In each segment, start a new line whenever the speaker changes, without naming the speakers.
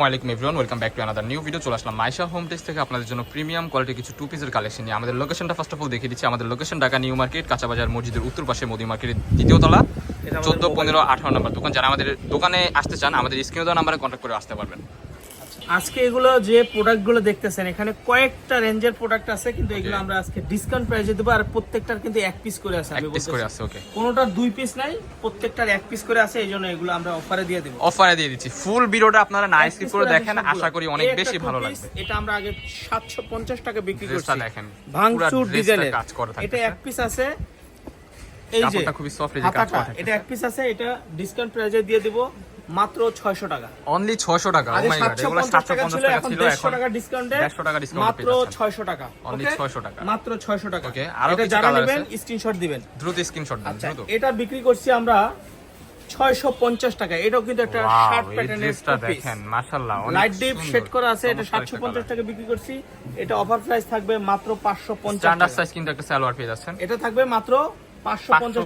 ওয়ালাইকুম everyone welcome back to another new video চলে আসলাম মাইশা হোম টেক্স থেকে আপনাদের জন্য প্রিমিয়াম কোয়ালিটি কিছু টু পিসের কালেকশন নিয়ে। আমাদের লোকেশনটা ফার্স্ট অফ অল দেখিয়ে দিচ্ছি। আমাদের লোকেশন ঢাকা নিউ মার্কেট কাঁচাবাজার মসজিদের উত্তর পাশে মোদি মার্কেটের দ্বিতীয় তলা চোদ্দ পনেরো আঠারো নম্বর দোকান। যারা আমাদের দোকানে আসতে চান আমাদের স্ক্রিনে দেওয়া নাম্বারে কন্ট্যাক্ট করে আসতে পারবেন।
আজকে এগুলো যে প্রোডাক্টগুলো দেখতেছেন এখানে কয়েকটা রেঞ্জের প্রোডাক্ট আছে কিন্তু এগুলো আমরা আজকে ডিসকাউন্ট প্রাইসে দেবো আর প্রত্যেকটার কিন্তু এক পিস করে আছে আমি
পিস করে আছে ওকে
কোনোটার দুই পিস নাই প্রত্যেকটার এক পিস করে আছে এই জন্য এগুলো আমরা অফারে দিয়ে দেবো।
অফারে দিয়ে দিচ্ছি। ফুল ভিডিওটা আপনারা না
এক
স্কিপ করে দেখেন আশা করি অনেক বেশি ভালো লাগবে।
এটা আমরা আগে সাতশো পঞ্চাশ টাকা বিক্রি করছি।
দেখেন
ভাঙচুর ডিজাইনের
কাজ করা
এটা এক পিস আছে এই যে
খুবই সফট এই যে কাজ করা
এটা এক পিস আছে এটা ডিসকাউন্ট প্রাইসে দিয়ে দিব। মাত্র ছয়শো টাকা।
অনলি 600 টাকা। ও মাই গড এগুলো
পঞ্চাশ টাকা ছিল এখন
ছিল
দেড়শো
এখন
টাকা ডিসকাউন্টে
150 টাকা ডিসকাউন্ট
মাত্র ছয়শো টাকা
Only
okay?
600 টাকা।
মাত্র ছয়শো টাকা।
Okay, আরও
এটা যারা নেবেন স্ক্রিনশট দিবেন।
দ্রুত স্ক্রিনশট দেন
আচ্ছা
দ্রুত।
এটা বিক্রি করছি আমরা ছয়শো পঞ্চাশ টাকা। এটাও কিন্তু একটা শার্ট প্যাটার্নের
দেখেন মাশাআল্লাহ
লাইট ডিপ। শেড করা আছে এটা
চমৎকার
সাতশো
একটা
পঞ্চাশ
colour।
টাকা বিক্রি করছি। এটা অফার প্রাইস থাকবে মাত্র পাঁচশো পঞ্চাশ
স্ট্যান্ডার্ড সাইজ কিন্তু একটা সালোয়ার পেয়ে যাচ্ছেন।
এটা থাকবে মাত্র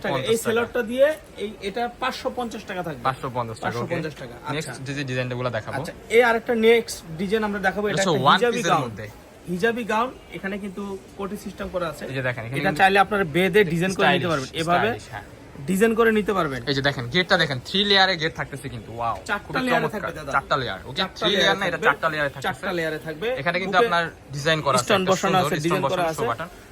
টাকা। এই সেলরটা দিয়ে এই এটা পাঁচশো পঞ্চাশ টাকা থাকবে।
550 টাকা ওকে
550 টাকা।
নেক্সট যে যে গুলো দেখাবো।
আচ্ছা এই আরেকটা নেক্সট ডিজাইন আমরা দেখাবো এটা
এটা
একটা হিজাবি গাউন হিজাবি গাউন এখানে কিন্তু কোটি সিস্টেম করা আছে।
এই যে দেখেন এখানে
এটা চাইলে আপনারা বেদে ডিজাইন করে নিতে পারবেন। এভাবে
হ্যাঁ।
ডিজাইন করে নিতে পারবেন।
এই যে দেখেন গেটটা দেখেন থ্রি লেয়ারে গেট থাকতেছে কিন্তু ওয়াও
চারটা
চমৎকার।
থাকবে দাদা।
চারটা লেয়ার ওকে থ্রি লেয়ার না এটা চারটা লেয়ারে থাকতেছে।
চারটা লেয়ারে থাকবে।
এখানে কিন্তু আপনার ডিজাইন করা আছে
স্টোন বসানো আছে ডিজাইন করা আছে।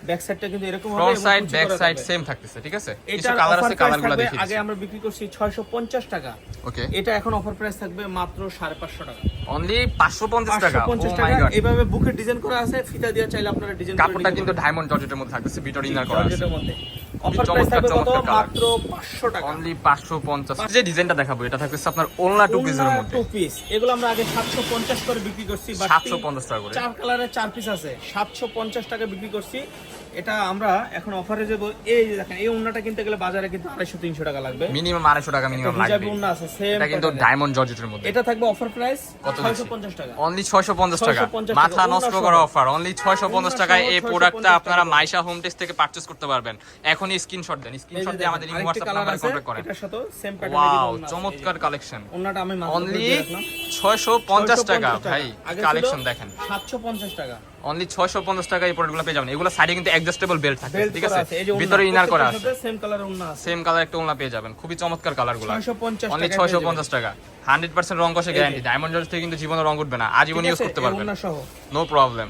ব্যাক সাইডটা কিন্তু এরকম হবে
front side back side same থাকতেছে ঠিক আছে? কিছু কালার আছে কালারগুলো
থাকবে
দেখিয়ে
আগে আমরা বিক্রি করছি 650 টাকা।
ওকে
এটা এখন অফার প্রাইস থাকবে মাত্র 550 টাকা।
অনলি 550 টাকা। ও
550
মাই
টাকা।
গড
এইভাবে বুকে ডিজাইন করা আছে ফিতা দিয়ে চাইলে আপনারা ডিজাইন
কাপড়টা কিন্তু ডায়মন্ড জর্জেটের মধ্যে থাকতেছে ভিতর ইনার করা আছে।
জর্জেটের মধ্যে। অফার প্রাইস থাকবে কত? মাত্র 500 টাকা।
অনলি 550 যে ডিজাইনটা দেখাবো এটা থাকতেছে আপনার ওলনা টু পিসের মধ্যে।
টু পিস এগুলো আমরা আগে 750 করে বিক্রি করছি but
750 টাকা করে।
চার পিস আছে। 750 টাকা বিক্রি করছি। এটা আমরা এখন অফারে দেবো এই যে দেখেন এই উন্নাটা কিনতে গেলে বাজারে কিন্তু 250 300 টাকা লাগবে।
মিনিমাম 250 টাকা মিনিমাম লাগবে।
উন্না আছে সেম
এটা কিন্তু ডায়মন্ড জর্জেটের মধ্যে।
এটা থাকবে অফার প্রাইস
কত দিচ্ছি?
650 টাকা।
অনলি 650 টাকা।
650 টাকা।
মাথা নষ্ট করা অফার অনলি 650 টাকায় এই
650
প্রোডাক্টটা আপনারা মাইশা হোম টেক্স থেকে পারচেজ করতে পারবেন। এখনই স্ক্রিনশট দেন। স্ক্রিনশট দিয়ে আমাদের হোয়াটসঅ্যাপ নাম্বারে কন্টাক্ট করেন।
এটার সাথেও সেম প্যাটার্নের
ওয়াও চমৎকার কালেকশন
ওন্নাটা আমি
অনলি 650 টাকা ভাই কালেকশন দেখেন।
750 টাকা।
অনলি 650 টাকা এই প্রোডাক্টগুলো পেয়ে যাবেন। এগুলো সাইডে কিন্তু অ্যাডজাস্টেবল বেল্ট থাকে ঠিক আছে? ভিতরে ইনার করা আছে।
সেম কালারের ওন্না আছে।
সেম কালার একটা পেয়ে যাবেন। খুবই চমৎকার কালারগুলো
650
অনলি
টাকা
650 টাকা। 100% রং কষে গ্যারান্টি ডায়মন্ড জর্জ থেকে কিন্তু জীবনে রং উঠবে না। আজীবন ইউজ করতে পারবেন। নো প্রবলেম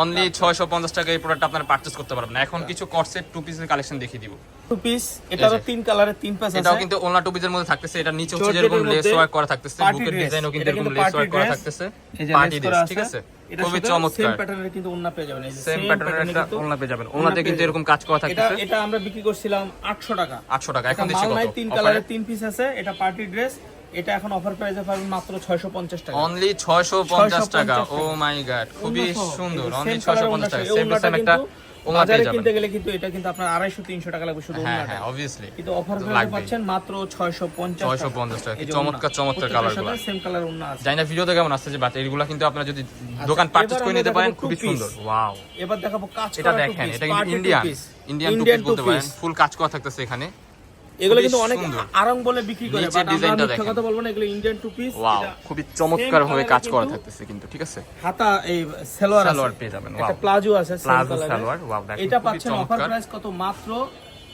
অনলি 650 টাকা এই প্রোডাক্ট আপনারা পারচেজ করতে পারবেন এখন কিছু কটসেট টু পিসের কালেকশন দেখিয়ে দিব।
টু পিস এটারও তিন কালারের তিন পিস আছে।
এটাও কিন্তু ওনা টু পিসের মধ্যে থাকতেছে এটা নিচে হচ্ছে যেরকম লেস ওয়ার্ক করা থাকতেছে
party
বুকের ডিজাইনও কিন্তু এরকম লেস ওয়ার্ক করা থাকতেছে পার্টি ড্রেস ঠিক আছে।
এটা
খুবই
সেম প্যাটার্নের কিন্তু ওন্না পেয়ে যাবেন।
সেম প্যাটার্নের একটা
কিন্তু
পেয়ে যাবেন।
ওড়না
কিন্তু এরকম কাজ করা
এটা
থাকতেছে।
এটা আমরা বিক্রি করছিলাম 800 টাকা।
800 টাকা এখন দিচ্ছি কত?
তিন কালারের তিন পিস আছে এটা পার্টি ড্রেস এটা এখন অফার প্রাইসে পাবেন মাত্র 650 টাকা।
অনলি 650 টাকা। ও মাই গড খুবই সুন্দর। অনলি 650 টাকা। সেম সেম একটা
বাজারে কিনতে গেলে কিন্তু এটা কিন্তু আপনার 250 300 টাকা লাগবে শুধু
হ্যাঁ হ্যাঁ অবভিয়াসলি
কিন্তু অফার প্রাইসে পাচ্ছেন মাত্র 650 টাকা।
650 টাকা।
এই
চমৎকার, চমৎকার colour গুলো।
সেম কালার ওড়না আছে।
জানি না ভিডিওতে কেমন আসছে যে বাট এগুলো কিন্তু আপনারা যদি দোকান
এবার
পারচেজ করে নিতে পারেন খুবই সুন্দর। ওয়াও
এবার দেখাবো কাজ
এটা দেখেন এটা কিন্তু ইন্ডিয়ান ইন্ডিয়ান টু পিস বলতে পারেন। ফুল কাজ করা থাকতেছে এখানে।
এগুলো কিন্তু অনেক আরং বলে বিক্রি করে বাট আমরা
ডিজাইনটা
মিথ্যা। কথা বলব না এগুলো ইন্ডিয়ান টু পিস
ওয়াও খুবই চমৎকার ভাবে কাজ করা থাকতেছে কিন্তু ঠিক আছে?
হাতা এই সালোয়ার
সালোয়ার পেয়ে যাবেন
একটা প্লাজো আছে
প্লাজো সালোয়ার ওয়াও
এটা পাচ্ছেন অফার প্রাইস কত মাত্র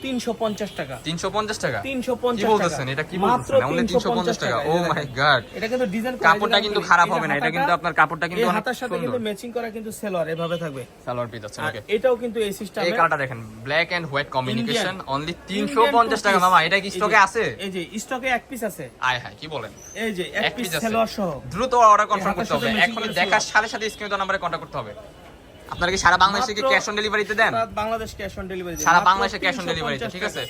350 টাকা।
350 টাকা?
350
কি বলতেছেন? এটা কি বলতেছেন? অনলি 350 টাকা? ও মাই
দেখেন।
গড
এটা কিন্তু ডিজাইন
কাপড়টা কিন্তু খারাপ হবে না। এটা কিন্তু আপনার কাপড়টা কিন্তু অনেক
হাতার সাথে কিন্তু ম্যাচিং করা কিন্তু সেলোয়ার এভাবে থাকবে।
সালোয়ার পেয়ে যাচ্ছে ওকে
এটাও কিন্তু এই
এই
সিস্টেমে
দেখেন black and white
Indian.
Only
Indian
350 টাকা। মামা এটা কি স্টকে আছে?
এই যে স্টকে এক পিস আছে।
আয় হায় কি বলেন?
এই যে এক
এক
পিস
piece
সহ।
দ্রুত অর্ডার কনফার্ম করতে হবে। এখন দেখার সাথে সাথে স্ক্রিনে নম্বরে কন্টাক্ট করতে হবে। আপনারা কি সারা বাংলাদেশে কি ক্যাশ অন ডেলিভারিতে দেন?
বাংলাদেশ ক্যাশ অন ডেলিভারি
সারা বাংলাদেশে ক্যাশ অন ডেলিভারিতে ঠিক আছে?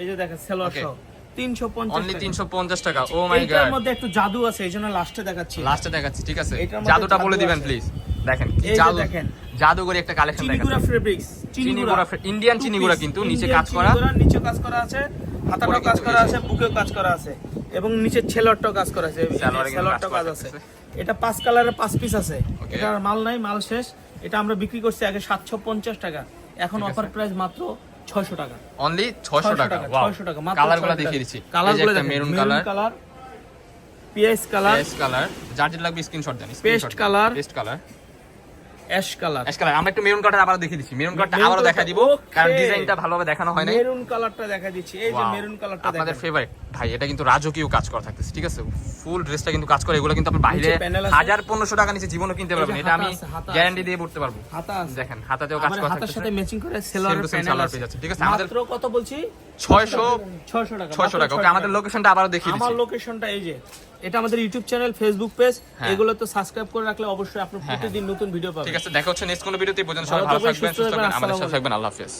এই যে দেখেন সেলোয়ার
Okay.
সহ 350 টাকা।
ও মাই
এইটার
গড
মধ্যে একটু জাদু আছে এই লাস্টে দেখাচ্ছি।
লাস্টে দেখাচ্ছি ঠিক আছে? জাদুটা বলে দিবেন প্লিজ দেখেন কি
এই যে
জাদু
দেখেন।
জাদুকরি একটা কালেকশন দেখেন
ফেব্রিক্স
চিনিগুড়া। ফে- চিনিগুড়া কিন্তু, নিচে কাজ করা।
নিচে কাজ করা আছে হাতাটাও কাজ করা আছে বুকেও কাজ করা আছে এবং নিচে ছেলরটাও কাজ করা আছে। ছেলরটাও
কাজ
এটা পাঁচ কালারের পাঁচ পিস আছে. এটার মাল নাই মাল শেষ। এটা আমরা বিক্রি করছি আগে সাতশো পঞ্চাশ টাকা। এখন অফার প্রাইস মাত্র ছয়শো টাকা।
অনলি 600 টাকা।
ছয়শো টাকা মাত্র
কালারগুলো
600
দেখিয়ে দিচ্ছি।
কালারগুলো
maroon colour
colour PS colour
colour যার যেটা লাগবে স্ক্রিনশট দেন
paste colour
paste colour
ash colour.
Ash colour. আমরা একটু মেরুন কালার আবার দেখিয়ে দিচ্ছি। মেরুন কালারটা আবারও দেখা দিব কারণ ডিজাইনটা ভালোভাবে দেখানো হয় না
মেরুন কালারটা দেখা দিচ্ছি। এই যে মেরুন কালারটা
আপনাদের ফেভারিট ভাই এটা কিন্তু রাজকীয় কাজ করা থাকতেছে ঠিক আছে? ফুল ড্রেসটা কিন্তু কাজ করে এগুলো কিন্তু আপনি বাইরে। হাজার পনেরোশো টাকা নিচে জীবনও কিনতে পারবেন। এটা আমি গ্যারান্টি দিয়ে পড়তে পারব।
হাতা
দেখেন হাতাতেও কাজ করা
হাতার সাথে ম্যাচিং করে আছে।
ঠিক আছে? আমাদের-
মাত্র কত বলছি?
ছয়শো
600 টাকা
ছয়শো
মাত্র
টাকা। ওকে আমাদের লোকেশনটা আবারও দেখিয়ে
আমার লোকেশনটা এই যে এটা আমাদের ইউটিউব চ্যানেল ফেসবুক পেজ
হ্যাঁ।
এগুলো তো সাবস্ক্রাইব করে রাখলে অবশ্যই আপনি প্রতিদিন নতুন ভিডিও পাবেন।
ঠিক আছে দেখা হচ্ছে নেক্সট কোনো ভিডিওতে পর্যন্ত সবাই
ভালো থাকবেন, সুস্থ
থাকবেন, আমাদের সাথে থাকবেন আল্লাহ হাফেজ।